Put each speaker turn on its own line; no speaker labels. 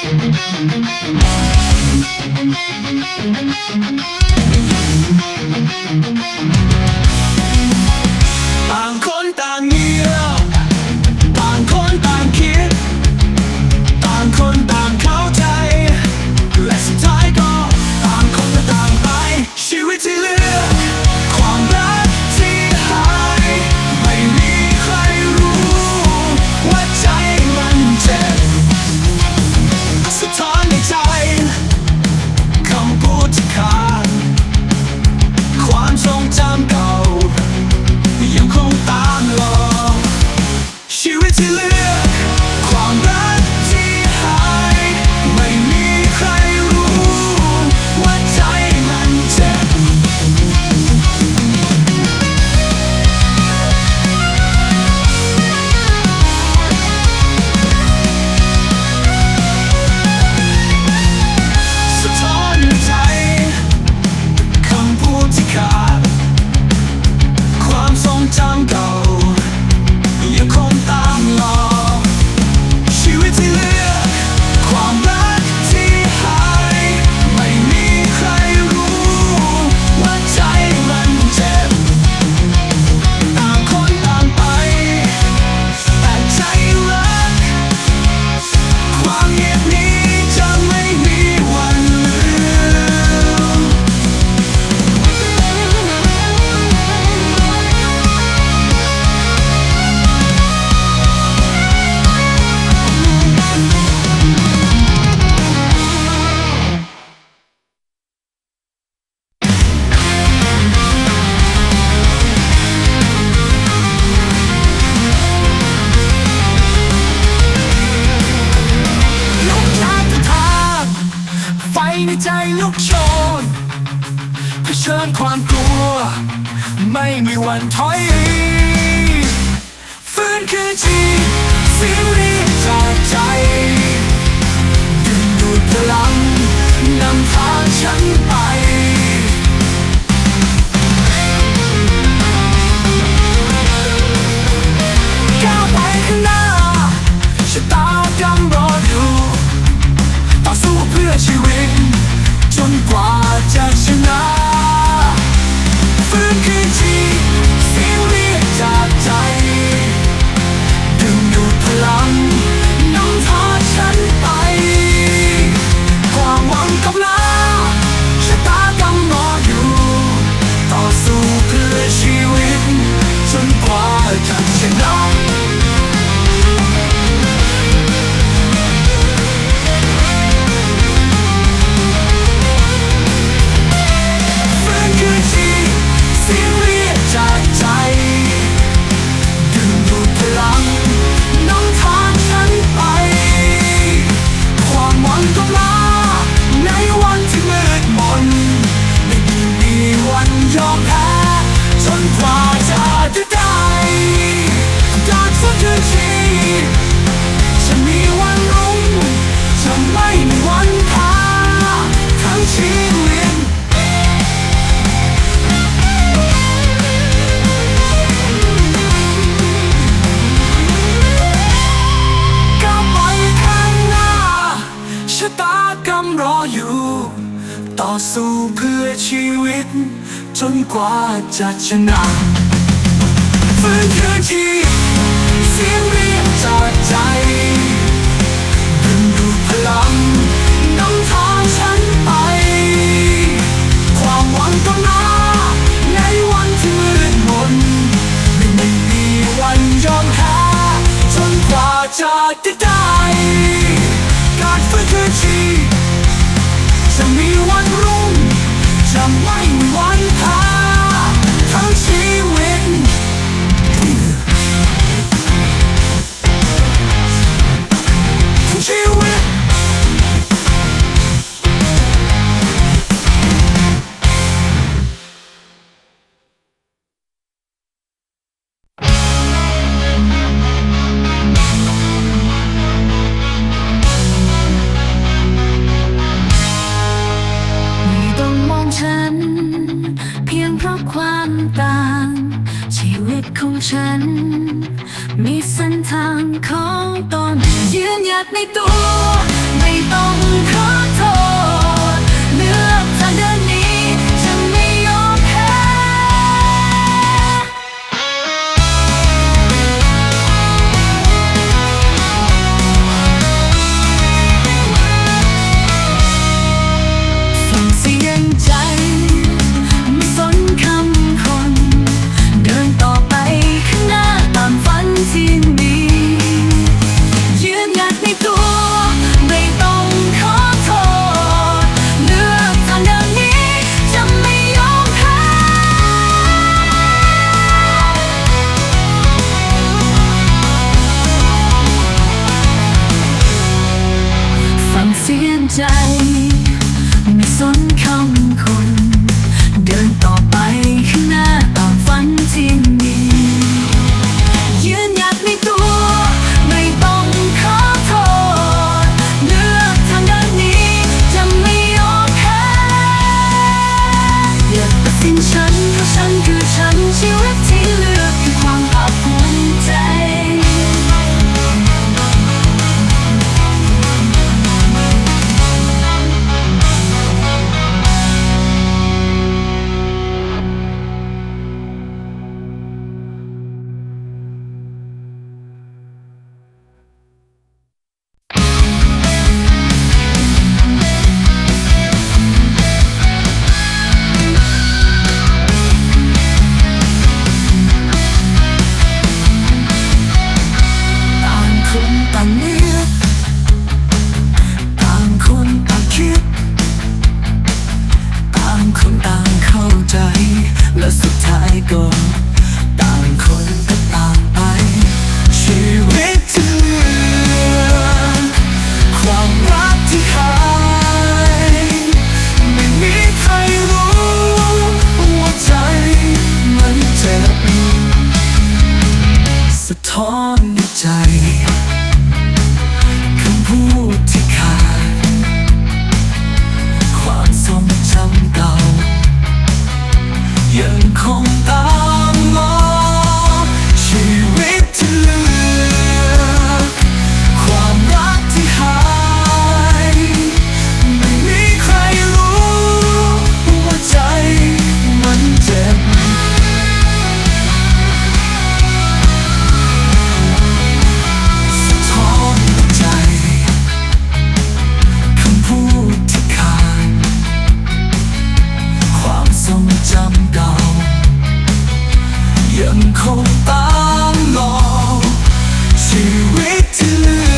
Ang kontangira คือจีซีรีจากใจดึงดูดพลังนำทางฉันไป such a honor ต
ของฉัน มีเส้นทางของตนยืนหยัดในตัว ไม่ต้อง เ็นฉันเพราะฉันคือฉันชีวิตที่เลือกคือความภาคภูมิใจ
ยังคงตามหลอชีวิตที่